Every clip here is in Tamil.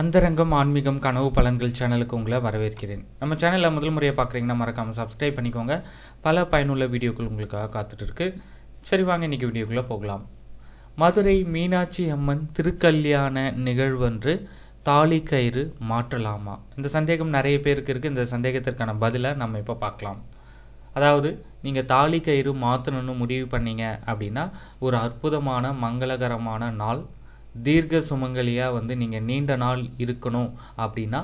அந்தரங்கம் ஆன்மீகம் கனவு பலன்கள் சேனலுக்கு உங்களை வரவேற்கிறேன். நம்ம சேனலில் முதல் முறையாக பார்க்குறீங்கன்னா மறக்காமல் சப்ஸ்கிரைப் பண்ணிக்கோங்க. பல பயனுள்ள வீடியோக்கள் உங்களுக்காக காத்துட்டு இருக்கு. சரி வாங்க இன்னைக்கு வீடியோக்குள்ளே போகலாம். மதுரை மீனாட்சி அம்மன் திருக்கல்யாண நிகழ்வன்று தாலி கயிறு மாற்றலாமா? இந்த சந்தேகம் நிறைய பேருக்கு இருக்குது இந்த சந்தேகத்திற்கான பதிலை நம்ம இப்போ பார்க்கலாம். அதாவது நீங்கள் தாலி கயிறு மாற்றணும்னு முடிவு பண்ணீங்க அப்படின்னா ஒரு அற்புதமான மங்களகரமான நாள் தீர்க்க சுமங்கலியாக வந்து நீங்கள் நீண்ட நாள் இருக்கணும் அப்படின்னா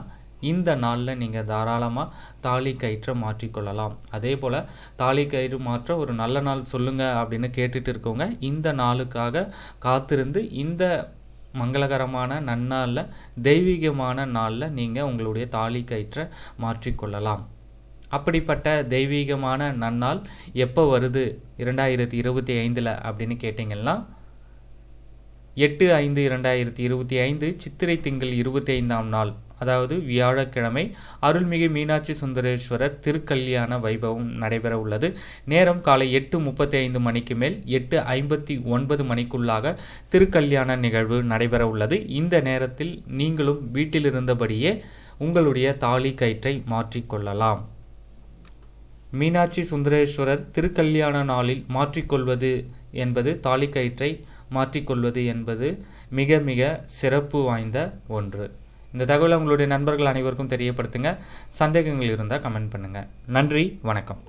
இந்த நாளில் நீங்கள் தாராளமாக தாலி கயிற்றை மாற்றிக்கொள்ளலாம். அதே போல் தாலி கயிறு மாற்ற ஒரு நல்ல நாள் சொல்லுங்கள் அப்படின்னு கேட்டுட்டு இருக்கவங்க இந்த நாளுக்காக காத்திருந்து இந்த மங்களகரமான நன்னாளில் தெய்வீகமான நாளில் நீங்கள் உங்களுடைய தாலி கயிற்றை மாற்றிக்கொள்ளலாம். அப்படிப்பட்ட தெய்வீகமான நன்னாள் எப்போ வருது? இரண்டாயிரத்தி இருபத்தி ஐந்தில் அப்படின்னு கேட்டிங்கன்னா எட்டு ஐந்து இரண்டாயிரத்தி இருபத்தி ஐந்து சித்திரை திங்கள் இருபத்தி ஐந்தாம் நாள் அதாவது வியாழக்கிழமை அருள்மிகு மீனாட்சி சுந்தரேஸ்வரர் திருக்கல்யாண வைபவம் நடைபெற உள்ளது. நேரம் காலை எட்டு முப்பத்தி ஐந்து மணிக்கு மேல் எட்டு ஐம்பத்தி ஒன்பது மணிக்குள்ளாக திருக்கல்யாண நிகழ்வு நடைபெற உள்ளது. இந்த நேரத்தில் நீங்களும் வீட்டில் இருந்தபடியே உங்களுடைய தாலி கயிற்றை மாற்றிக்கொள்ளலாம் மீனாட்சி சுந்தரேஸ்வரர் திருக்கல்யாண நாளில் மாற்றிக்கொள்வது என்பது தாலி கயிற்றை மாற்றிக்கொள்வது என்பது மிக மிக சிறப்பு வாய்ந்த ஒன்று. இந்த தகவலை உங்களுடைய நண்பர்கள் அனைவருக்கும் தெரியப்படுத்துங்க. சந்தேகங்கள் இருந்தால் கமெண்ட் பண்ணுங்கள் நன்றி வணக்கம்.